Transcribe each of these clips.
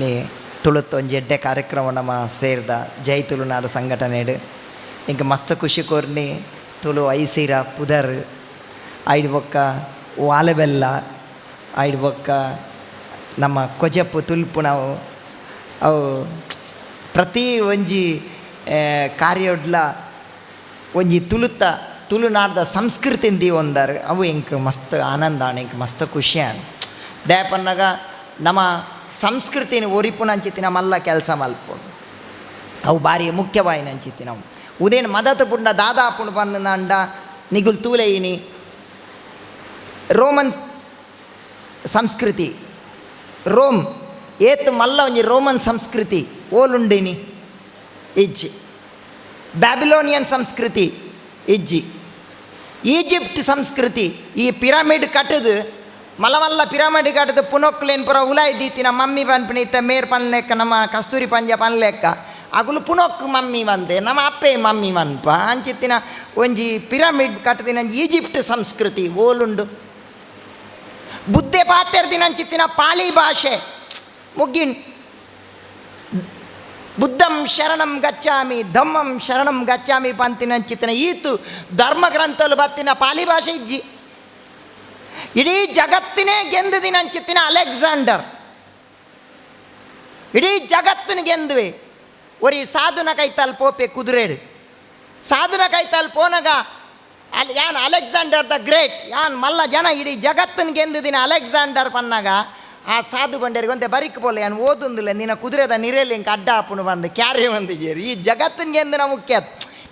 ನೀ ತುಳುತ್ತು ಒಂಜಿ ಎಡ್ಡೆ ಕಾರ್ಯಕ್ರಮ ನಮ್ಮ ಸೇರ್ದ ಜೈ ತುಳುನಾಡು ಸಂಘಟನೆಡು. ಇಂಕ ಮಸ್ತ್ ಖುಷಿ ಕೊರ್ನಿ ತುಳು ಐಸಿರ ಪುದರ್, ಐಡ್ ಬೊಕ್ಕ ವಾಲಬೆಲ್ಲ ಐಡ್ ಬೊಕ್ಕ ನಮ್ಮ ಕೊಜಪ್ಪು ತುಲ್ಪು ನಾವು. ಅವು ಪ್ರತಿ ಒಂಜಿ ಕಾರ್ಯೊಡ್ಲ ಒಂಜಿ ತುಳುತ್ತ ತುಳುನಾಡ್ದ ಸಂಸ್ಕೃತಿಂದಿ ಒಂದರ್. ಅವು ಇಂಕ ಮಸ್ತ್ ಆನಂದ ಇಂಕ ಮಸ್ತ್ ಖುಷಿ ಆಣ್ ದ್ಯಾಪನ್ನಾಗ ನಮ್ಮ ಸಂಸ್ಕೃತಿನ ಒರಿಪುನಂಚಿತ್ತಿನ ಮಲ್ಲ ಕೆಲಸ ಮಲ್ಪುಂಡು ಅವು ಬಾರಿ ಮುಖ್ಯವಾಯಿನಂಚಿತ್ತಿ ನಾವು. ಉದೇನು ಮದತ ಪುಂಡ ದಾದಾಪುಂಡು ಪನ್ನಂಡ ನಿಗುಲ್ ತೂಲೆಯಿನಿ. ರೋಮನ್ ಸಂಸ್ಕೃತಿ. ರೋಮ್ ಏತ್ ಮಲ್ಲ ಒಂಜಿ ರೋಮನ್ ಸಂಸ್ಕೃತಿ. ಓಲುಂಡಿನಿ. ಇಜ್ಜಿ. ಬ್ಯಾಬಿಲೋನಿಯನ್ ಸಂಸ್ಕೃತಿ. ಇಜ್ಜಿ. ಈಜಿಪ್ಟ್ ಸಂಸ್ಕೃತಿ. ಈ ಪಿರಮಿಡ್ ಕಟ್ಟದು ಮಲ್ಲ ಮಲ್ಲ ಪಿರಮಿಡ್ ಕಟ್ಟದು ಪುನೊಕ್ಲೇನ್ ಪುರ ಉಲಾಯ್ ದೀತಿನ ಮಮ್ಮಿ ಪನ್ಪಿನ ಇತ್ತ ಮೇರ್ ಪನ್ಲೆಕ್ಕ ನಮ್ಮ ಕಸ್ತೂರಿ ಪಂಜ ಪನ್ಲೆಕ್ಕ ಅಗುಲು ಪುನೊಕ್ ಮಮ್ಮಿ ಬಂದೆ ನಮ್ಮ ಅಪ್ಪೆ ಮಮ್ಮಿ ಮನ್ಪ. ಅಂಚಿತ್ತಿನ ಒಂಜಿ ಪಿರಮಿಡ್ ಕಟ್ಟದಿನ ಈಜಿಪ್ಟ್ ಸಂಸ್ಕೃತಿ ಓಲುಂಡು ಬುದ್ಧೆ ಪಾತೆರ್ದಿನಂಚಿತ್ತಿನ ಪಾಳಿ ಭಾಷೆ. ಮುಗ್ಗಿನ್. ಬುದ್ಧಂ ಶರಣಂ ಗಚ್ಚಾಮಿ, ಧಮ್ಮಂ ಶರಣಂ ಗಚ್ಚಾಮಿ ಪಂತಿನ ಪಂತಿನಂಚಿತ್ತಿನ ಈತು ಧರ್ಮ ಗ್ರಂಥಲು ಬತ್ತಿನ ಪಾಲಿ ಭಾಷೆ ಇಜ್ಜಿ. ಇಡೀ ಜಗತ್ತಿನೇ ಗೆಂದದಿನಂಚಿತ್ತಿನ ಅಲೆಕ್ಸಾಂಡರ್. ಇಡೀ ಜಗತ್ತಿನ ಗೆಂದ್ವಿ. ಒರಿ ಸಾಧುನ ಕೈ ಪೋಪೆ ಕುದುರೆಡು ಸಾಧುನ ಕೈ ಪೋನಗ ಅಲ್ಲಿ ಯಾನ್ ಅಲೆಕ್ಸಾಂಡರ್ ದ ಗ್ರೇಟ್, ಯಾನ್ ಮಲ್ಲ ಜನ ಇಡೀ ಜಗತ್ತಿನ ಗೆಂದಿದ್ದೀನಿ ಅಲೆಕ್ಸಾಂಡರ್ ಪನ್ನಾಗ ಆ ಸಾಧು ಬಂಡೇರಿಗೆ ಒಂದೇ ಬರಿಕ್ ಬೋಲೆ, ಯಾನ್ ಓದೊಂದಿಲ್ಲ, ನಿನ್ನ ಕುದುರೆದ ನಿರೇಲಿ ಹಿಂಗೆ ಅಡ್ಡ ಹಾಪುನು ಬಂದು, ಕ್ಯಾರಿ ಬಂದಿದ್ದೀರಿ ಈ ಜಗತ್ತಿನ ಗೆಂದಿನ ಮುಖ್ಯ.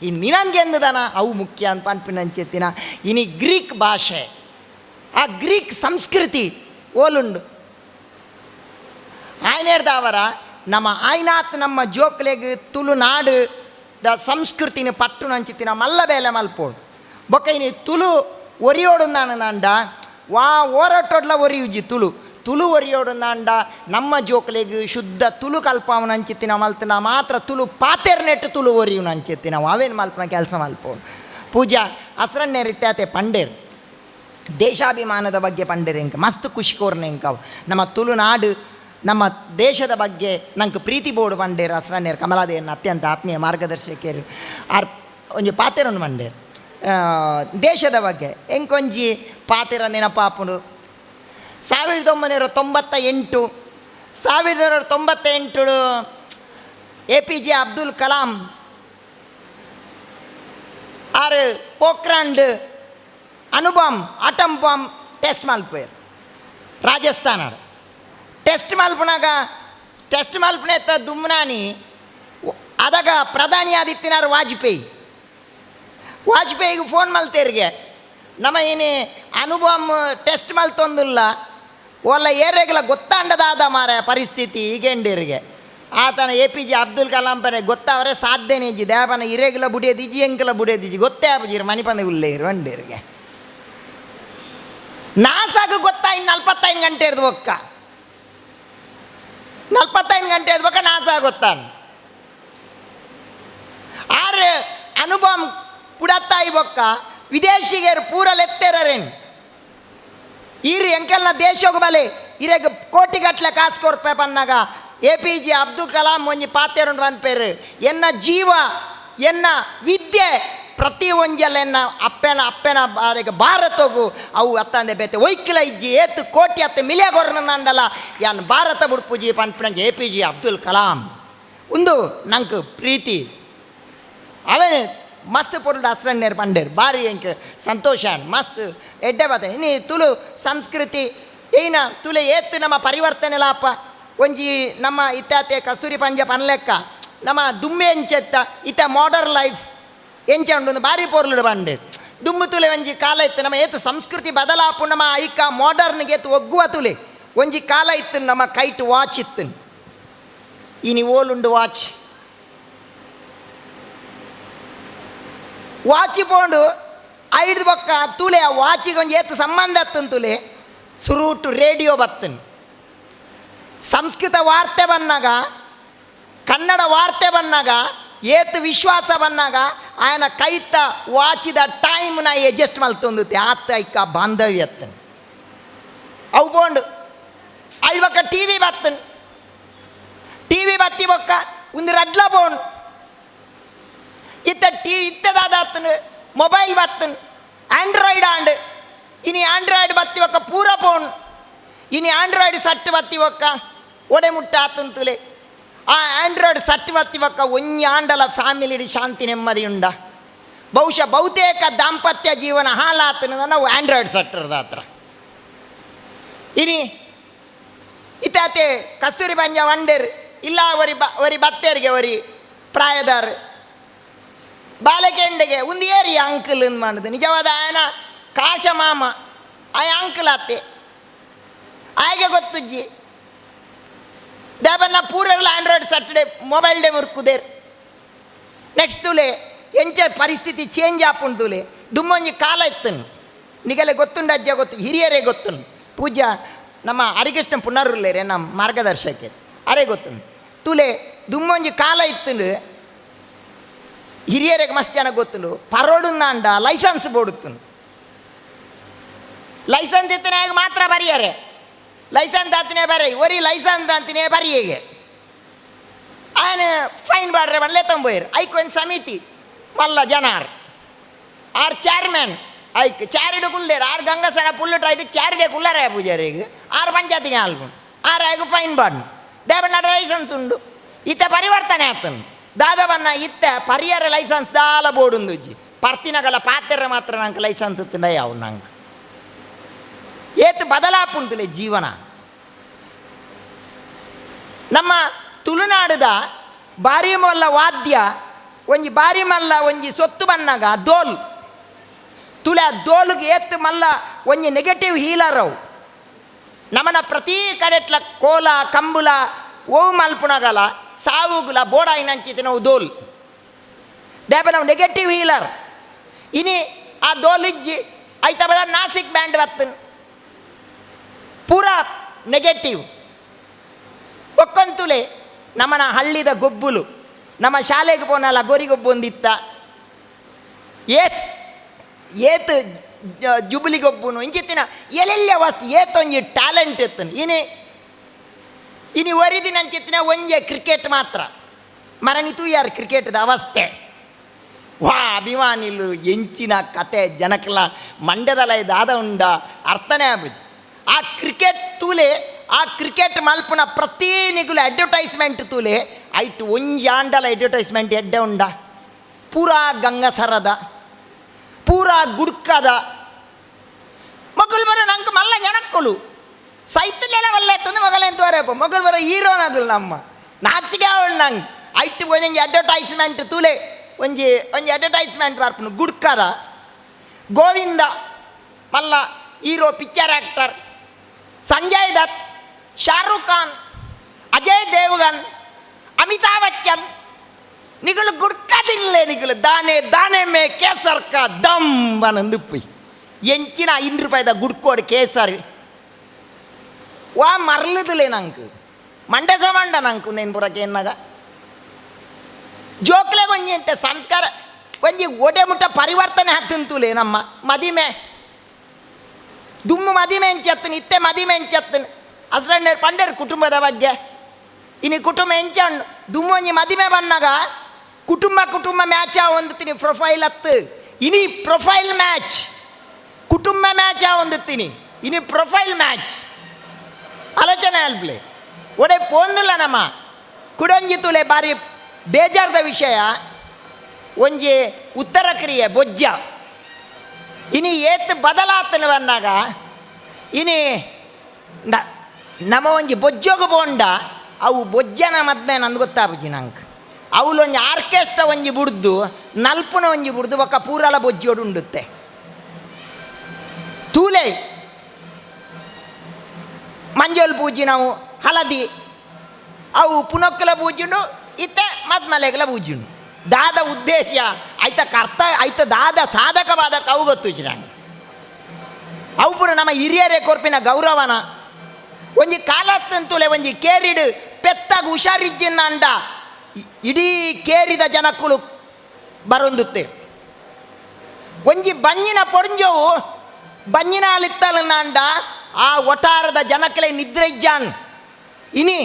ಈ ನಿನನ್ ಗೆಂದದನ ಅವು ಮುಖ್ಯ ಅಂತ ಪನ್ಪಿನಂಚೆತ್ತಿನ ಇನಿ ಗ್ರೀಕ್ ಭಾಷೆ. ಆ ಗ್ರೀಕ್ ಸಂಸ್ಕೃತಿ ಓಲುಂಡು ఆయన ಅವರ ನಮ್ಮ ಆಯ್ನಾತ್ ನಮ್ಮ ಜೋಕ್ಲೆಗ್ ತುಳುನಾಡು ದ ಸಂಸ್ಕೃತಿನ ಪಟ್ಟು ನಂಚಿತ್ತಿನ ಮಲ್ಲ ಬೇಲೆ ಮಲ್ಪೋಡು ಬೊಕ್ಕ ಇನಿ ತುಳು ಒರಿಯೋಡುಂದಾನಂದ ವಾ ಓರಟೊಡ್ಲ ಒರಿಯುಜಿ ತುಳು ತುಳು ಒರಿಯೋಡುಂದಾಂಡ ನಮ್ಮ ಜೋಕ್ಲೆಗ್ ಶುದ್ಧ ತುಳು ಕಲ್ಪವನ ಅಂಚಿತ್ತಿನ ಮಲ್ತನ ಮಾತ್ರ ತುಳು ಪಾತೆರ್ನೆಟ್ಟು ತುಳು ಒರಿಯುನ ಅಂಚಿತ್ತಿನ ಅವೇನು ಮಲ್ಪನ ಕೆಲಸ ಮಲ್ಪೋಡು ಪೂಜಾ ಹಸ್ರನ್ನೇ ರೀತ್ಯಾತೆ ಪಂಡೇರು ದೇಶಾಭಿಮಾನದ ಬಗ್ಗೆ ಪಂಡಿರೆ ಮಸ್ತ್ ಖುಷಿ ಕೋರ್ನೆ ಇಂಕ ಅವು. ನಮ್ಮ ತುಳುನಾಡು, ನಮ್ಮ ದೇಶದ ಬಗ್ಗೆ ನಂಗೆ ಪ್ರೀತಿ ಬೋರ್ಡ್ ಪಂಡೇರು ಹಸ್ರನ್ನೇರು ಕಮಲಾದೇವನ ಅತ್ಯಂತ ಆತ್ಮೀಯ ಮಾರ್ಗದರ್ಶಕಿಯರು ಆರ್ ಒಂಜಿ ಪಾತೆರನ್ನು ಮಂಡೇರು ದೇಶದ ಬಗ್ಗೆ, ಎಂಕೊಂಜಿ ಪಾತೆರ ನೆನಪಾಪುಡು. ಸಾವಿರದ ಒಂಬೈನೂರ ತೊಂಬತ್ತ ಎಂಟು ಸಾವಿರದ ತೊಂಬತ್ತ ಎಂಟು A P J Abdul Kalam, ಆರು ಪೋಕ್ರಾಂಡ್ ಅನುಬಾಮ್ ಆಟಮ್ ಬಾಂಬ್, ಟೆಸ್ಟ್ ಮಲ್ಪೇರು ರಾಜಸ್ಥಾನ ಟೆಸ್ಟ್ ಮಲ್ಪನಾಗ, ಟೆಸ್ಟ್ ಮಲ್ಪನೆ ಎತ್ತ ದುಮ್ನಾನಿ ಅದಾಗ ಪ್ರಧಾನಿ ಆದಿತ್ಯನಾರ್ ವಾಜಪೇಯಿ. ವಾಜಪೇಯಿಗೆ ಫೋನ್ ಮಲ್ತೇರಿಗೆ ನಮ್ಮ ಏನೇ ಅನುಬಾಮ್ ಟೆಸ್ಟ್ ಮಲ್ತೊಂದಿಲ್ಲ ಒಲ್ಲ ಏರೆಗಳ ಗೊತ್ತಾಂಡದಾದ ಮಾರ ಪರಿಸ್ಥಿತಿ ಈಗೆಂಡಿರಿಗೆ. ಆತನ A P J Abdul Kalam ಪರ ಗೊತ್ತಾವರೆ ಸಾಧ್ಯನೇ ಇಜ್ಜಿ ದೇವನ ಇರೆಗ್ಲ ಬುಡಿಯದಿಜ್ಜಿ ಎಂಕಲ ಬುಡಿಯದಿಜ್ಜಿ ಗೊತ್ತೇ ಆಪಜಿರು ಮಣಿಪಂದ ಉಲ್ಲೇರು ಅಂಡೇರಿಗೆ. ನಾಸಾಗ ಗೊತ್ತಾ ಇನ್ನು ನಲ್ವತ್ತೈದು ಗಂಟೆ ಇರ್ದು ಒಕ್ಕ ನಲ್ವತ್ತೈದು ಗಂಟೆ ಇರ್ದು ಬೊಕ್ಕ ನಾಸಾಗ ಗೊತ್ತಾನ್? ಆರು ಅನುಭವ ಪುಡತ್ತಾಯಿ ಬೊಕ್ಕ ವಿದೇಶಿಗರು ಪೂರಲೆತ್ತೇರೇನು ಈರಿ ಎಂಕೆಲ್ಲ ದೇಶಕ್ಕೆ ಬಲೆ, ಇರೆಗ್ ಕೋಟಿ ಗಟ್ಲೆ ಕಾಸು ಕೊರ್ಪೆ ಪನ್ನಾಗ A P J Abdul Kalam ಒಂಜಿ ಪಾತೆರುಂಡು ಅನ್ಪೇರು ಎನ್ನ ಜೀವ, ಎನ್ನ ವಿದ್ಯೆ ಪ್ರತಿ ಒಂಜಲೆನ್ನ ಅಪ್ಪೇನ, ಅಪ್ಪೆನ ಬಾರಿಗೆ ಭಾರತಗು ಅವು ಅತ್ತಂದೆ ಬೇತೆ ಒಯ್ಕಿಲ ಇಜ್ಜಿ, ಏತು ಕೋಟಿ ಅತ್ತೆ ಮಿಲಿಯ ಗೊರ್ನಂಡಲ ಯಾನ್ ಭಾರತ ಬುಡ್ಪುಜಿ ಪನ್ಪನಂಜ A P J Abdul Kalam. ಉಂದು ನಂಗೆ ಪ್ರೀತಿ. ಅವೇ ಮಸ್ತ್ ಪುರುಡ ಹಸ್ರನ್ನೇರು ಪಂಡೇರು, ಭಾರಿ ಎಂಕ್ ಸಂತೋಷ ಮಸ್ತ್ ಎಡ್ಡೆ ಬತ್ತೆ ಇನ್ನು ತುಳು ಸಂಸ್ಕೃತಿ ಏನ ತುಲೆ ಏತ್ ನಮ್ಮ ಪರಿವರ್ತನೆ ಲಾಪ. ಒಂಜಿ ನಮ್ಮ ಇತ್ತಾತೆ ಕಸ್ತೂರಿ ಪಂಜ ಪನ್ಲೆಕ್ಕ, ನಮ್ಮ ದುಮ್ಮೆ ಎಂಚೆತ್ತ ಇತ್ತ ಮಾಡರ್ನ್ ಲೈಫ್ ಎಂಚ ಉಂಡು ಭಾರಿ ಪೊರ್ಲುಡು ಬಂಡೆ ದುಮ್ಮು ತುಲೆ ಒಂಜಿ ಕಾಲ ಇತ್ತು, ನಮ್ಮ ಏತು ಸಂಸ್ಕೃತಿ ಬದಲಾಪು, ನಮ್ಮ ಐಕ ಮಾಡರ್ನ್ಗೆ ಏತ್ ಒಗ್ಗುವ ತುಲೆ. ಒಂಜಿ ಕಾಲ ಇತ್ತು, ನಮ್ಮ ಕೈಟ್ ವಾಚ್ ಇತ್ತು. ಇನಿ ಓಲುಂಡು ವಾಚ್ ವಾಚಿ ಪೋಂಡು, ಐದು ಬೊಕ್ಕ ತುಲೆ, ಆ ವಾಚಿಗೆ ಒಂದು ಏತು ಸಂಬಂಧ ಅತ್ತನ್ ತುಲೆ. ಸುರೂಟು ರೇಡಿಯೋ ಬತ್ತನ್ ಸಂಸ್ಕೃತ ವಾರ್ತೆ ಬಂದಾಗ ಕನ್ನಡ ವಾರ್ತೆ ಬಂದಾಗ ಏತ್ ವಿಶ್ವಾಸ ಬಂದಾಗ ಆಯನ ಕೈತ ವಾಚಿದ ಟೈಮ್ ಟೈಮ್ನ ಅಡ್ಜಸ್ಟ್ ಆತ ಆತೈಕ ಬಾಂಧವ್ಯ ಇಕ್ಕ ಅವು ಬೋಂಡು. ಅಳ್ವಕ ಟಿ ವಿ ಬತ್ತನ್. ಟಿ ವಿ ಬತ್ತಿ ಬೊಕ್ಕ ಒಂದು ರಡ್ಲ ಬೋಣ ಇತ್ತ ಟಿ, ಇತ್ತದಾದ ಮೊಬೈಲ್ ಬತ್ತನ್. Android and. ಇನಿ ಆಂಡ್ರಾಯ್ಡ್ ಬತ್ತಿ ಒಕ್ಕ ಪೂರ ಪೋಣ್ ಇನಿ ಆಂಡ್ರಾಯ್ಡ್ ಸಟ್ ಬತ್ತಿ ಒಕ್ಕ ಒಡೆ ಮುಟ್ಟ ಆತಂತಲೇ. ಆ ಆಂಡ್ರಾಯ್ಡ್ ಒಕ್ಕ ಒಂಜಿ ಆಂಡಲ ಫ್ಯಾಮಿಲಿ ಶಾಂತಿ ನೆಮ್ಮದಿ ಉಂಡ ಬಹುಶಃ ಬಹುತೇಕ ದಾಂಪತ್ಯ ಜೀವನ ಹಾಳಾತನ ನಾವು ಆಂಡ್ರಾಯ್ಡ್ ಸಟ್ಟರದ ಹತ್ರ. ಇನಿ ಇತಾತೆ ಕಸ್ತೂರಿ ಬಂಜ ವಂಡೇರ್, ಇಲ್ಲ ಒರಿ ಬ ಒರಿ ಬತ್ತೇರಿಗೆ ಒರಿ ಪ್ರಾಯದಾರ್. ಬಾಲಕೆಂಡೆಗೆ ಒಂದು ಏರಿ ಅಂಕಲ್ ಅಂದ್ ಮಾಡುದು. ನಿಜವಾದ ಆಯನ ಕಾಶ ಮಾಮ. ಆಯ ಅಂಕಲ್ ಆತೆ. ಆಯ್ಗೆ ಗೊತ್ತುಜ್ಜಿ. ದೇಬನ್ನ ಪೂರಲ್ಲ ಆಂಡ್ರಾಯ್ಡ್ ಸಟ್ಟಡೆ ಮೊಬೈಲ್ ಡೇ ಮುರ್ಕುದೇರ್ ನೆಕ್ಸ್ಟ್ ತುಲೆ ಎಂಚ ಪರಿಸ್ಥಿತಿ ಚೇಂಜ್ ಆಪುಂಡು ತುಲೆ. ದುಮ್ಮಂಜಿ ಕಾಲ ಇತ್ತನು. ನಿಗಲೆ ಗೊತ್ತುಂಡ ಅಜ್ಜ ಗೊತ್ತು, ಹಿರಿಯರೇ ಗೊತ್ತುಂಡು ಪೂಜಾ ನಮ್ಮ ಹರಿಕೃಷ್ಣ ಪುನರ್ಲೇರೆ ನಮ್ಮ ಮಾರ್ಗದರ್ಶಕ. ಅರೇ ಗೊತ್ತುಂಡು ತುಲೆ, ದುಮ್ಮಂಜಿ ಕಾಲ ಇತ್ತುಂಡು. ಹಿರಿಯರಿಗೆ ಮಸ್ತ್ ಜನ ಗೊತ್ತುಂಡು. ನಾಂಡ ಲೈಸೆನ್ಸ್ ಬೋಡುತ್ತುಂಡು ಲೈಸೆನ್ಸ್ ಇತ್ತನಾಗ ಮಾತ್ರ ಬರಿಯಾರೆ. ಲೈಸನ್ ದಾತಿನೇ ಬರ್ರಿ ಒರಿ ಲೈಸನ್ ದಾತಿನೇ ಬರ್ರಿ ಈಗ ಆಯ್ನ ಫೈನ್ ಬಾಡ್ರೆ ಬಂಡ್ಲೆ ತಂಬೋಯ್ರಿ ಐಕ್ ಒಂದು ಸಮಿತಿ, ಮಲ್ಲ ಜನಾರ್. ಆರ್ ಚೇರ್ಮನ್ ಐಕ್ ಚಾರಿಡು ಕುಲ್ದೇರ್, ಆರ್ ಗಂಗಸರ ಪುಲ್ಲುಟ್ರ ಟ್ರೈಡ್ ಚಾರಿಡೆ ಕುಲ್ಲರ ಪೂಜಾರಿ ಈಗ. ಆರ್ ಪಂಚಾಯತಿಗೆ ಆಲ್ಬು ಆರ್ ಐಗು ಫೈನ್ ಬಾಡ್ ಡೇಬನ್ ಲೈಸೆನ್ಸ್ ಉಂಡು, ಇತ್ತ ಪರಿವರ್ತನೆ ಆಗ್ತಾನೆ ದಾದವನ್ನ ಇತ್ತ ಪರಿಹಾರ ಲೈಸೆನ್ಸ್ ದಾಲ ಬೋರ್ಡ್ ಉಂದುಜ್ಜಿ ಪರ್ತಿನಗಳ ಪಾತ್ರ ಮಾತ್ರ ನಂಗೆ ಲೈಸೆನ್ಸ್ ಇತ್ತಿನ ಯಾವ ನಂಗೆ. ಏತ್ ಬದಲಾಪುಂಟುಲೆ ಜೀವನ. ನಮ್ಮ ತುಳುನಾಡದ ಬಾರಿ ಮಲ್ಲ ವಾದ್ಯ, ಒಂಜಿ ಬಾರಿ ಮಲ್ಲ ಒಂಜಿ ಸೊತ್ತು ಬನ್ನಾಗ ದೋಲ್. ತುಲ ದೋಲುಗೆ ಏತ್ ಮಲ್ಲ ಒಂಜಿ ನೆಗೆಟಿವ್ ಹೀಲರ್ ಅವು. ನಮನ ಪ್ರತಿ ಕಡೆಟ್ಲ ಕೋಲ, ಕಂಬುಲ ಓವು ಮಲ್ಪುನಗಲ ಸಾವುಗುಲ ಬೋಡಾಯಿನಂಚಿತ ನಾವು ದೋಲ್. ದೇಪ ನಾವು ನೆಗೆಟಿವ್ ಹೀಲರ್ ಇನಿ ಆ ದೋಲ್ ಇಜ್ಜಿ, ಐತ ಬದ ನಾಸಿಕ್ ಬ್ಯಾಂಡ್ ಬತ್ತನ್. ಪೂರಾ ನೆಗೆಟಿವ್ ಒಕ್ಕಂತುಲೆ ನಮ್ಮನ ಹಳ್ಳಿದ ಗೊಬ್ಬುಲು, ನಮ್ಮ ಶಾಲೆಗೆ ಪೋನಲ್ಲ, ಗೊರಿಗೊಬ್ಬು ಒಂದಿತ್ತ. ಏತ್ ಏತ್ ಜ- ಜುಬುಲಿ ಗೊಬ್ಬುನು ಇಂಚಿತ್ತಿನ ಎಲ್ಲೆಲ್ಲ ವಸ್ತು ಏತೊಂಜಿ ಟ್ಯಾಲೆಂಟ್ ಇತ್ತನು ಇನಿ ಇನಿ ಒರಿದಿನ ಅಂಚಿತ್ತಿನ ಒಂಜೆ ಕ್ರಿಕೆಟ್ ಮಾತ್ರ. ಮರಣಿ ಯಾರು ಕ್ರಿಕೆಟ್ದ ಅವಸ್ಥೆ. ವಾ, ಅಭಿಮಾನಿಲು, ಎಂಚಿನ ಕತೆ, ಜನಕ್ಲ ಮಂಡ್ಯದಲ್ಲ ದಾದ ಉಂಡ ಅರ್ಥನೇ ಆಬುಜಿ ಆ ಕ್ರಿಕೆಟ್ ತೂಲೆ, ಆ ಕ್ರಿಕೆಟ್ ಮಲ್ಪನ ಪ್ರತಿ ನಿಗುಲು ಅಡ್ವರ್ಟೈಸ್ಮೆಂಟ್ ತೂಲೆ, ಐಟ್ ಒಂಜಿ ಆಂಡಲ ಅಡ್ವರ್ಟೈಸ್ಮೆಂಟ್ ಎಡ್ಡೆ ಉಂಡ. ಪೂರಾ ಗಂಗಸರದ ಪೂರಾ ಗುಡ್ಕದ. ಮಗಲ್ ಬರೋ ನಂಗೆ ಮಲ್ಲ ಜನಕ್ಕಳು ಸೈತಲೆಲ್ಲ ಒಳ್ಳೆ ಎತ್ತಂದು ಮಗಲೆಂತ ವರಪ್ಪ ಮಗಲ್ ಬರೋ ಹೀರೋ ನಗಲು ನಮ್ಮ. ನಾಚಿಕೆ ಅವಳು ನಂಗೆ. ಐಟ್ ಒಂಜಿ ಅಡ್ವರ್ಟೈಸ್ಮೆಂಟ್ ತೂಲೆ, ಒಂಜಿ ಒಂಜಿ ಅಡ್ವರ್ಟೈಸ್ಮೆಂಟ್ ಬರ್ಪನು ಗುಡ್ಕದ. ಗೋವಿಂದ ಮಲ್ಲ hero picture actor Sanjay Dutt, Shahrukh Khan, Ajay Devgan, Amitabh Bachchan, ನಿಗಳು ಗುಡ್ಕದಿಲ್ಲ ನಿಗಳು, ದಾನೆ ದಾನೆ ಮೇ ಕೇಸರ್ ಕ ದಮ್ ಬನಂದುಪ್ಪಿ ಎಂಚಿನ ಐದು ರೂಪಾಯಿದ ಗುಡ್ಕೋಡು ಕೇಸರಿ. ವಾ ಮರ್ಲದಿಲ್ಲೇ ನಂಗೆ. ಮಂಡೆ ಸಮಾಂಡ ನಂಕು ನೇನು ಬುರಕ್ಕೆ ಏನಾಗ ಜೋಕ್ಲೆ ಒಂಜಿ ಅಂತ ಸಂಸ್ಕಾರ ಒಂಜಿ ಓಟೆ ಮುಟ್ಟ ಪರಿವರ್ತನೆ ಹತ್ತಂತುಲೆ ನಮ್ಮ ಮದಿಮೆ. ದುಮ್ಮು ಮದಿಮೆ ಎಂಚತ್ತನು ಇತ್ತೆ ಮದಿಮೆ ಎಂಚತ್ತನು ಅಸ್ರಣ್ಣೇರು ಪಂಡೇರು ಕುಟುಂಬದ ಬಗ್ಗೆ. ಇನಿ ಕುಟುಂಬ ಎಂಚಣ್ಣು ದುಮ್ಮು ಒಂಜಿ ಮದಿಮೆ ಬನ್ನಾಗ ಕುಟುಂಬ ಕುಟುಂಬ ಮ್ಯಾಚ್ ಹೊಂದುತ್ತೀನಿ ಪ್ರೊಫೈಲ್ ಹತ್ತು ಇನಿ ಪ್ರೊಫೈಲ್ ಮ್ಯಾಚ್. ಕುಟುಂಬ ಮ್ಯಾಚ್ ಹೊಂದುತ್ತೀನಿ ಇನಿ ಪ್ರೊಫೈಲ್ ಮ್ಯಾಚ್. ಆಲೋಚನೆ ಅಲ್ಪ್ಲೆ. ಒಡೆ ಪೋಂದಿಲ್ಲ ನಮ್ಮ ಕುಡೊಂಜಿ ತುಲೆ ಬಾರಿ ಬೇಜಾರದ ವಿಷಯ. ಒಂಜಿ ಉತ್ತರ ಕ್ರಿಯೆ, ಬೊಜ್ಜ. ಇನಿ ಏತ್ ಬದಲಾತನ ಬಂದಾಗ ಇನಿ ನಮ ಒಂಜಿ ಬೊಜ್ಜೊಗ ಬೋಂಡ, ಅವು ಬೊಜ್ಜನ ಮದ್ಮೆ ನಂದು ಗೊತ್ತಾಪುಜಿ ನಂಗೆ. ಅವಲೊಂಜಿ ಆರ್ಕೆಸ್ಟ್ರಾ ಒಂಜಿ ಬುಡ್ದು, ನಲ್ಪುನ ಒಂಜಿ ಬುಡ್ದು ಒಕ್ಕ ಪೂರಲ ಬೊಜ್ಜೋಡು ಉಂಡುತ್ತೆ. ತೂಲೆ. ಮಂಜೋಲ್ ಪೂಜಿ ನಾವು ಹಳದಿ. ಅವು ಪುನೊಕ್ಕಲ ಪೂಜಿಂಡು ಇತ್ತೆ ಮದ್ಮಲೆಗಲ ಪೂಜಿಂಡು ದಾದ ಉದ್ದೇಶ, ಆಯ್ತ ಕರ್ತ, ಆಯ್ತ ದಾದ ಸಾಧಕವಾದ ಕವು ಗೊತ್ತು ನಾನು ಅವುಪುರ ನಮ್ಮ ಹಿರಿಯರೇ ಕೊರ್ಪಿನ ಗೌರವನ. ಒಂಜಿ ಕಾಲತ್ತಂತುಲೆ ಒಂಜಿ ಕೇರಿಡು ಪೆತ್ತಾಗ ಹುಷಾರಿಜ್ಜಿನ ಅಂಡ ಇಡೀ ಕೇರಿದ ಜನಕ್ಕಳು ಬರೊಂದುತ್ತೆ. ಒಂಜಿ ಬಂಜಿನ ಪೊಂಜವು ಬಂಜಿನ ಅಲಿತ್ತಲನ್ನ ಅಂಡ ಆ ಒಟಾರದ ಜನಕ್ಕಲೇ ನಿದ್ರೆ ಇಜ್ಜಾನ್ ಇನಿ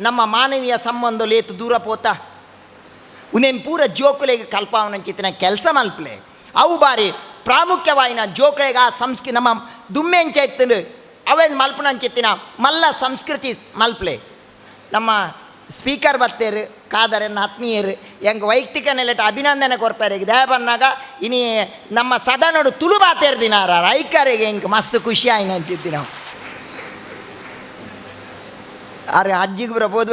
ನಮ್ಮ ಮಾನವೀಯ ಸಂಬಂಧ ಲೇತು ದೂರ ಪೋತ. ಉನೇನು ಪೂರ ಜೋಕುಲೆಗೆ ಕಲ್ಪಾವನಂಚಿತ್ತಿನ ಕೆಲಸ ಮಲ್ಪಲೆ. ಅವು ಬಾರಿ ಪ್ರಾಮುಖ್ಯವಾಯಿನ ಜೋಕುಲೆಗ ಸಂಸ್ಕೃ, ನಮ್ಮ ದುಮ್ಮೆಂಚ ಎತ್ತಲು ಅವೇನು ಮಲ್ಪನಂಚೆತ್ತಿನ ಮಲ್ಲ ಸಂಸ್ಕೃತಿ ಮಲ್ಪಲೆ. ನಮ್ಮ ಸ್ಪೀಕರ್ ಬತ್ತೇರು ನನ್ನ ಆತ್ಮೀಯರು, ಹೆಂಗೆ ವೈಯಕ್ತಿಕ ನೆಲೆಟ ಅಭಿನಂದನೆ ಕೊರ್ಪಾರೆ ದಯ ಬಂದಾಗ ಇನಿ ನಮ್ಮ ಸದನಡು ತುಳು ಬಾತೇರು ದಿನಾರ, ರೈಕರಿಗೆ ಹೆಂಗೆ ಮಸ್ತ್ ಖುಷಿ ಆಯ್ನ ಅಂತಿದ್ದಿ ನಾವು. ಅರೆ ಅಜ್ಜಿಗೆ ಬರ ಬೋದು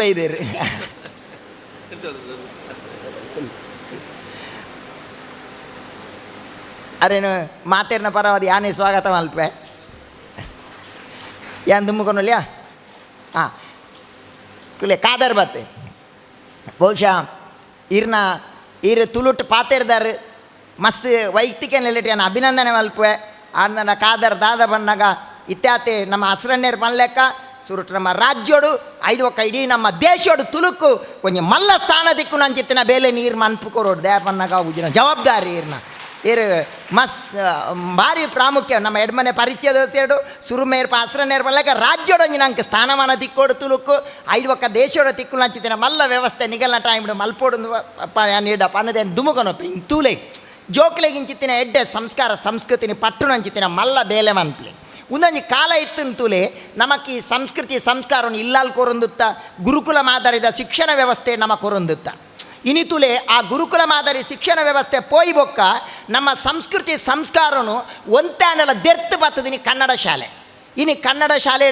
ಅರೇನು, ಮಾತೇರ್ನ ಪರವಾದ ಯಾನೇ ಸ್ವಾಗತ ಮಲ್ಪೆ ಯಾನ್ ದುಮ್ಮಕೊನಲ್ಯಾ ಹಾಂ. ಕುಲೆ, ಕಾದರ್ ಬತ್ತೆ. ಬಹುಶಃ ಇರ್ನ, ಇರ್ ತುಳುಟ್ ಪಾತೆರ್ದಾರ್ ಮಸ್ತ್ ವೈಯಕ್ತಿಕ ನೆಲೆಟಿಯನ್ನು ಅಭಿನಂದನೆ ಮಲ್ಪೆ ಆಂದನ ಕಾದರ್ ದಾದ ಬಂದಾಗ ಇತ್ಯಾತೆ ನಮ್ಮ ಹಸ್ರಣ್ಣೇರು ಮಲ್ಲೆಕ್ಕ ಸುರುಟ್ ನಮ್ಮ ರಾಜ್ಯೋಡು, ಐದು ಒಕ್ಕ ಇಡೀ ನಮ್ಮ ದೇಶೋಡು ತುಳುಕು ಕೊಂಚ ಮಲ್ಲ ಸ್ಥಾನ ದಿಕ್ಕು ನಂಚಿತ್ತಿನ ಬೇಲೆ ನೀರು ಮನ್ಪು ಕೊರೋಡು ದಯ ಬಂದಾಗ ಉಜಿನ ಜವಾಬ್ದಾರಿ ಇರ್ನ. ಇರು ಮಸ್ ಭಾರಿ ಪ್ರಾಮುಖ್ಯ. ನಮ್ಮ ಎಡ್ಮನೆ ಪರಿಚಯ ಸುರು ಸುರುಮೇರ್ ಹಸ್ರನೇರ್ಪಲ್ಲಕ ರಾಜ್ಯೋಡೊಂಜಿ ನಂಗೆ ಸ್ಥಾನಮಾನ ತಿಕ್ಕೋಡು ತುಳುಕು ಐದು ಒಕ್ಕ ದೇಶೋಡ ತಿಕ್ಕು ನಂಚಿತ್ತಿನ ಮಲ್ಲ ವ್ಯವಸ್ಥೆ ನಿಗಲ್ನ ಟೈಮ್ ಮಲ್ಪೋಡು ನೀಡ ಪನ್ನದೆ ಹಿಂಗೆ ತೂಲೆ ಜೋಕ್ಲೆಗಿಂಚಿತ್ತಿನ ಎಡ್ಡೆ ಸಂಸ್ಕಾರ ಸಂಸ್ಕೃತಿನ ಪಟ್ಟು ಹಂಚಿತ್ತಿನ ಮಲ್ಲ ಬೇಲೆ ಮನ್ಪ್ಲೆ. ಒಂದೊಂದು ಕಾಲ ಇತ್ತಿನ ತೂಲೆ, ನಮಕ್ ಈ ಸಂಸ್ಕೃತಿ ಸಂಸ್ಕಾರವನ್ನು ಇಲ್ಲಾಲ್ ಕೊರೊಂದುತ್ತ, ಗುರುಕುಲ ಮಾದರಿದ ಶಿಕ್ಷಣ ವ್ಯವಸ್ಥೆ ನಮ ಕೊರೊಂದುತ್ತ. ಇನಿತುಲೆ ಆ ಗುರುಕುಲ ಮಾದರಿ ಶಿಕ್ಷಣ ವ್ಯವಸ್ಥೆ ಪೋಯಿ ಬೊಕ್ಕ ನಮ್ಮ ಸಂಸ್ಕೃತಿ ಸಂಸ್ಕಾರನು ಒಂತಾನೆಲ್ಲ ದೆರ್ತು ಬತ್ತದಿನಿ ಕನ್ನಡ ಶಾಲೆ. ಇನಿ ಕನ್ನಡ ಶಾಲೆ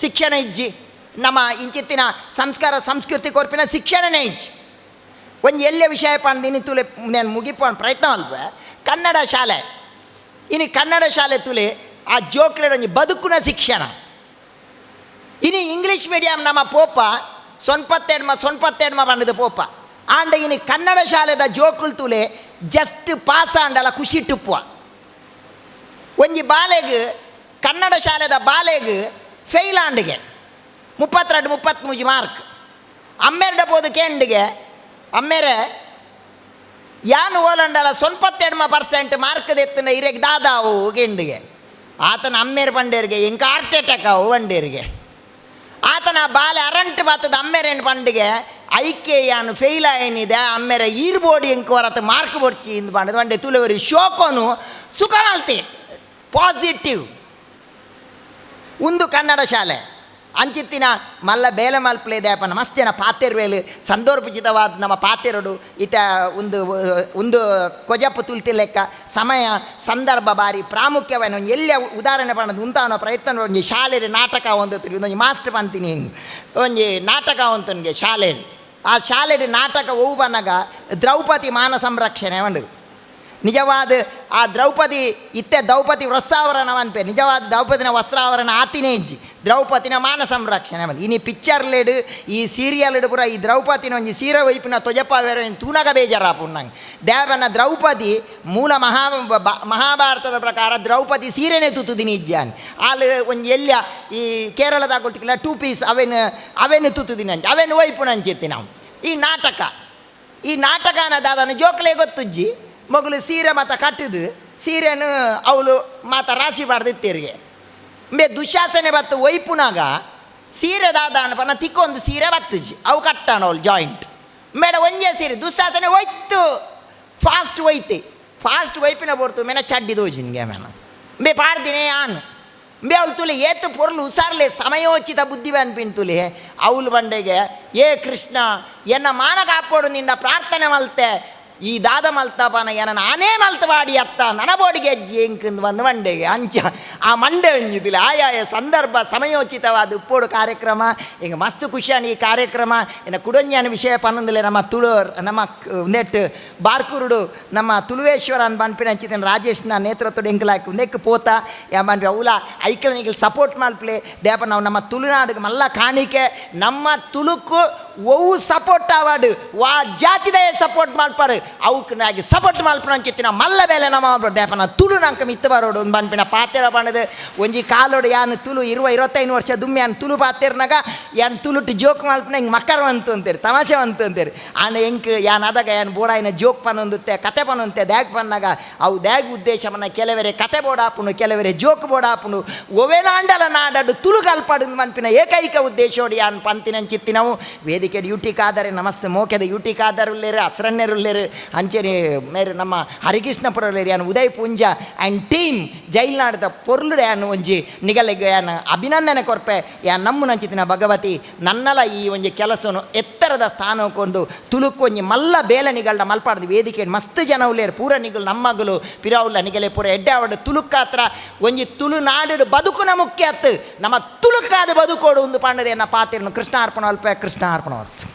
ಶಿಕ್ಷಣ ಇಜ್ಜಿ, ನಮ್ಮ ಇಂಚಿತ್ತಿನ ಸಂಸ್ಕಾರ ಸಂಸ್ಕೃತಿ ಕೊರ್ಪಿನ ಶಿಕ್ಷಣನೇ ಇಜ್ಜಿ. ಒಂದು ಎಲ್ಲೇ ವಿಷಯ ಪಂದು ಇನಿ ತುಲೆ ನಾನು ಮುಗಿಪೋ ಪ್ರಯತ್ನ ಅಲ್ವ, ಕನ್ನಡ ಶಾಲೆ. ಇನಿ ಕನ್ನಡ ಶಾಲೆ ತುಲೆ ಆ ಜೋಕ್ಲೆಡ್ ಒಂಜಿ ಬದುಕುನ ಶಿಕ್ಷಣ. ಇನಿ ಇಂಗ್ಲೀಷ್ ಮೀಡಿಯಂ ನಮ್ಮ ಪೋಪ ಸೊನ್ಪತ್ತೆಡ್ಮ ಸೊನ್ಪತ್ತೆಡ್ಮ ಬಂದದ ಪೋಪ. ಆಂಡ ಇನಿ ಕನ್ನಡ ಶಾಲೆದ ಜೋಕುಲ್ ತುಲೆ ಜಸ್ಟ್ ಪಾಸ್ ಆಂಡಲ ಖುಷಿ ಟುಪ್ಪುವ ಒಂಜಿ ಬಾಲೆಗ್, ಕನ್ನಡ ಶಾಲೆದ ಬಾಲೆಗ್ ಫೇಲ್ ಆಂಡಿಗೆ. ಮುಪ್ಪತ್ತೆರಡು ಮುಪ್ಪತ್ತ್ಮೂಜಿ ಮಾರ್ಕ್. ಅಮ್ಮೆರ್ಡ ಬೋದು ಕೆಂಡಿಗೆ ಅಮ್ಮೆರೆ ಯಾನು ಓಲಂಡಲ ಸೊನ್ಪತ್ತೆಡ್ಮ ಪರ್ಸೆಂಟ್ ಮಾರ್ಕ್ ದೆತ್ತಿನ ಇರೆಗ್ ದಾದಾವು ಗೆಂಡಿಗೆ ಆತನ ಅಮ್ಮೇರ್ ಪಂಡೇರಿಗೆ ಇಂಕ ಅಟ್ಯಾಕ್ ಅವು ಆತನ ಬಾಲೆ ಅರಂಟ್ ಬಾತದ ಅಮ್ಮೆರೇನು ಪಂಡಿಗೆ ಐಕೆ ಯಾನು ಫೇಲ್ ಏನಿದೆ ಈರ್ ಈರ್ಬೋಡಿ ಎಂಕ ಹೊರತ ಮಾರ್ಕ್ ಬರ್ಚಿ ಇಂದು ಪಂಡದ ಬಂಡೆ ತುಲವರಿ ಶೋಕೋನು ಸುಖ ಪಾಸಿಟಿವ್ ಒಂದು ಕನ್ನಡ ಶಾಲೆ. ಅಂಚಿತ್ತಿನ ಮಲ್ಲ ಬೇಲೆ ಮಲ್ಪಲೆ ದೇಪನ ಮಸ್ತಿನ ಪಾತೆರ್ವೇಲು ಸಂದರ್ಭಿತವಾದ ನಮ್ಮ ಪಾತೆರಡು ಇತ ಒಂದು ಒಂದು ಕೊಜಪ್ಪ ತುಲ್ತಿ ಲೆಕ್ಕ ಸಮಯ, ಸಂದರ್ಭ ಬಾರಿ ಪ್ರಾಮುಖ್ಯವನ್ನು ಒಂದು ಎಲ್ಲಿಯ ಉದಾಹರಣೆ ಪಣ್ಣದು ಉಂತಾನ ಪ್ರಯತ್ನ ಒಂಜಿ ಶಾಲೆಯಲ್ಲಿ ನಾಟಕ ಒಂದು ಒಂದು ಮಾಸ್ಟರ್ ಒಂದು ಒಂಜಿ ನಾಟಕ ಒಂತನಿಗೆ ಶಾಲೆಡ್ ಆ ಶಾಲೆಡ್ ನಾಟಕ ಓವು ಬನ್ನಗ ದ್ರೌಪದಿ ಮಾನ ಸಂರಕ್ಷಣೆ ಒಂದು ನಿಜವಾದ ಆ ದ್ರೌಪದಿ, ಇತ್ತೆ ದ್ರೌಪದಿ ವಸ್ತ್ರಾವರಣ ಅಂತ ನಿಜವಾದ ದ್ರೌಪದಿನ ವಸ್ತ್ರಾವರಣ ಇಜ್ಜಿ ದ್ರೌಪದಿನ ಮಾನ ಸಂರಕ್ಷಣೆ ಅಂತ ಇನ್ನು ಪಿಕ್ಚರ್ ಲೇಡು ಈ ಸೀರಿಯಲ್ಡ್ ಪೂರ ಈ ದ್ರೌಪದಿನ ಒಂಜಿ ಸೀರೆ ವೈಪಿನ ತೊಜಪ ಬೇರೆ ತೂನಗ ಬೇಜಾರಾಪು ನಂಗೆ ದೇವನ ದ್ರೌಪದಿ ಮೂಲ ಮಹಾ ಮಹಾಭಾರತದ ಪ್ರಕಾರ ದ್ರೌಪದಿ ಸೀರೆನೇ ತುತ್ತುದಿನಿ ಇಜ್ಜಾನ್ ಅಲ್ಲಿ ಒಂದು ಎಲ್ಲ ಈ ಕೇರಳದ ಕೊಟ್ಟಿಲ್ಲ ಟೂ ಪೀಸ್ ಅವೇನು ಅವೇನು ತುತ್ತುದಿನ ಅವೇನು ವೈಪು ನಂಚಿತ್ತಿ ನಾವು. ಈ ನಾಟಕ. ಈ ನಾಟಕನ ದಾದನ ಜೋಕ್ಲೆ ಗೊತ್ತುಜ್ಜಿ. ಮಗಳು ಸೀರೆ ಮಾತ ಕಟ್ಟಿದು ಸೀರೆನು ಅವಳು ಮಾತ ರಾಶಿ ಬಾರ್ದಿತ್ತೀರಿಗೆ ಮೇ ದುಶಾಸನೆ ಬತ್ತು ಒಯ್ಪುನಾಗ ಸೀರೆ ದಾದ ಪನ ತಿಕ್ಕೊಂದು ಸೀರೆ ಬತ್ತುಜಿ. ಅವು ಕಟ್ಟಾಣ ಅವಳು ಜಾಯಿಂಟ್ ಮೇಡ ಒಂಜೇ ಸೀರೆ ದುಶಾಸನೆ ಒಯ್ತು ಫಾಸ್ಟ್ ಒಯ್ತಿ ಫಾಸ್ಟ್ ವೈಪಿನ ಬರ್ತು ಮೇನ ಚಡ್ಡಿ ದೋಜಿನ್ಗೆ ಮೇನ ಬೇ ಪಾಡ್ದಿನೇ ಆನ್ ಬೇ ಅವಳು ತುಲಿ ಏತು ಪೊರ್ಲು ಉಸಾರ್ಲೆ ಸಮಯೋಚಿತ ಬುದ್ಧಿ ಪಿನ್ ತುಲಿ. ಅವಳು ಬಂಡೆಗೆ, ಏ ಕೃಷ್ಣ, ಎನ್ನ ಮಾನ ಕಾಪೋಡು, ನಿನ್ನ ಪ್ರಾರ್ಥನೆ ಮಲ್ತೆ. ಈ ದಾದ ಮಲ್ತಪನ ಏನ ನಾನೇ ಮಲ್ತವಾಡಿ ಅತ್ತ, ನನಬೋಡಿಗೆ ಬೋಡಿಗೆ ಅಜ್ಜಿ ಎಂಕಂದು ಒಂದು ಮಂಡೆಗೆ ಅಂಚ ಆ ಮಂಡೆ ಒಂಜಿದಿಲ್ಲ ಆಯಾಯ ಸಂದರ್ಭ, ಸಮಯೋಚಿತವಾದ ಉಪ್ಪೋಡು ಕಾರ್ಯಕ್ರಮ ಹಿಂಗೆ ಮಸ್ತ್ ಖುಷಿಯಾನ ಈ ಕಾರ್ಯಕ್ರಮ, ಇನ್ನು ಕುಡಂಜನ ವಿಷಯ ಪನ್ನೊಂದಿಲ್ಲ, ನಮ್ಮ ತುಳು, ನಮ್ಮ ನೆಟ್, ಬಾರ್ಕೂರುಡು, ನಮ್ಮ ತುಳುವೇಶ್ವರ ಅನ್ ಬನ್ಪಿನ ಅಂಚಿದ್ದೇನೆ ರಾಜೇಶ್ನ ನೇತೃತ್ವದ ಎಂಕಲಾಕಿ ಒಂದಕ್ಕೆ ಪೋತ, ಯಾ ಬನ್ಪಿ ಅವಲ ಐಕಲ್ನಿಗೆ ಸಪೋರ್ಟ್ ಮಲ್ಪಲೆ ದೇಪ ನಾವು ನಮ್ಮ ತುಳುನಾಡಿಗೆ ಮಲ್ಲ ಕಾಣಿಕೆ, ನಮ್ಮ ತುಳುಕು ಒವು ಸಪೋರ್ಟ್ ಆವಾಡು. ವಾ ಜಾತಿದೇ ಸಪೋರ್ಟ್ ಮಲ್ಪಾಡು ಅವಕ್ಕೆ ಸಪೋರ್ಟ್ ಮಲ್ಪನ ಅಂಚಿತ್ತಿನ ಮಲ್ಲ ಬೇಲೆ ನಮ್ಮ ದೇಪನ ತುಳು ನಂಕ ಮಿತ್ತ ಬರೋಡು. ಒಂದು ಬನ್ಪಿನ ಪಾತೆರ ಬಣ್ಣದು ಒಂಜಿ ಕಾಲೋಡು ಯಾನು ತುಳು ಇರುವ ಇರುವತ್ತೈದು ವರ್ಷ ದುಮ್ಮಿ ಯಾನು ತುಳು ಪಾತೆರ್ನಾಗ ಯಾನು ತುಳುಟ್ಟು ಜೋಕ್ ಮಲ್ಪನ ಹಿಂಗೆ ಮಕ್ಕರ ಅಂತು ಅಂತೀರಿ ತಮಾಷೆ ಅಂತು ಅಂತೀರಿ. ಆಂಡ ಎಂಕ್ ಯಾನ್ ಅದಾಗ ಯಾನು ಬೋಡಾಯಿನ ಜೋಕ್ ಪನೊಂದುತ್ತೆ, ಕತೆ ಪನೊಂತೆ ದ್ಯಾಗ್ ಬಂದಾಗ ಅವು ದ್ಯಾಗ್ ಉದ್ದೇಶವನ್ನ ಕೆಲವರೆ ಕತೆ ಬೋಡಾಪುನು ಕೆಲವರೆ ಜೋಕ್ ಬೋಡಾಪುನು ಒವೆನಾಂಡಲ ನಾಡಡು ತುಳು ಕಲ್ಪಾಡು ಮನ್ಪಿನ ಏಕೈಕ ಉದ್ದೇಶೋಡಿ ಯಾನ್ ಪಂತಿನ ಚಿತ್ತಿನವು ವೇದಿಕೆ ಯುಟಿ ಕಾದರೆ ನಮಸ್ತೆ ಮೋಕೆದ ಯುಟಿ ಕಾದರ್ ಉಳ್ಳೇರು ಅಸ್ರಣ್ಯರು ಉಳ್ಳೇರು ಅಂಚೆರಿ ಮೇರೆ ನಮ್ಮ ಹರಿಕೃಷ್ಣಪುರ ಉಳ್ಳೇರು ಯಾನು ಉದಯ್ ಪುಂಜ ಆ್ಯಂಡ್ ಟೀಮ್ ಜೈಲ್ನಾಡದ ಪೊರ್ಲುರೆ ಯಾನು ಒಂಜಿ ನಿಗಲಿಗೆ ಯಾನು ಅಭಿನಂದನೆ ಕೊರ್ಪೆ. ಯಾ ನಮ್ಮ ನಂಚಿತಿನ ಭಗವತಿ ನನ್ನಲ ಈ ಒಂಜಿ ಕೆಲಸನು ಎತ್ತರದ ಸ್ಥಾನಕ್ಕೊಂದು ತುಳುಕೊಂಜಿ ಮಲ್ಲ ಬೇಲ ನಿಗಲ್ಡ ಮಲ್ಪಾಡ್ದು ವೇದಿಕೆ ಮಸ್ತ್ ಜನ ಉಲ್ಲೇರು ಪೂರ ನಿಗಲು ನಮ್ಮಗಲು ಪಿರಾವುಲ್ಲ ನಿಗಲೆ ಪೂರ ಎಡ್ಡೆ ಅವಡು ತುಳುಕ ಹತ್ರ ಒಂಜಿ ತುಳುನಾಡು ಬದುಕುನ ಮುಖ್ಯ ಅತ್ತು. ನಮ್ಮ ತುಳುಕಾದ ಬದುಕೋಡು ಒಂದು ಪಾಂಡದೆ ಎನ್ನ ಪಾತಿರ್ನು ಕೃಷ್ಣ ಅರ್ಪಣ ಅಲ್ಪ ಕೃಷ್ಣ ಅರ್ಪಣ ವಸ್ತು.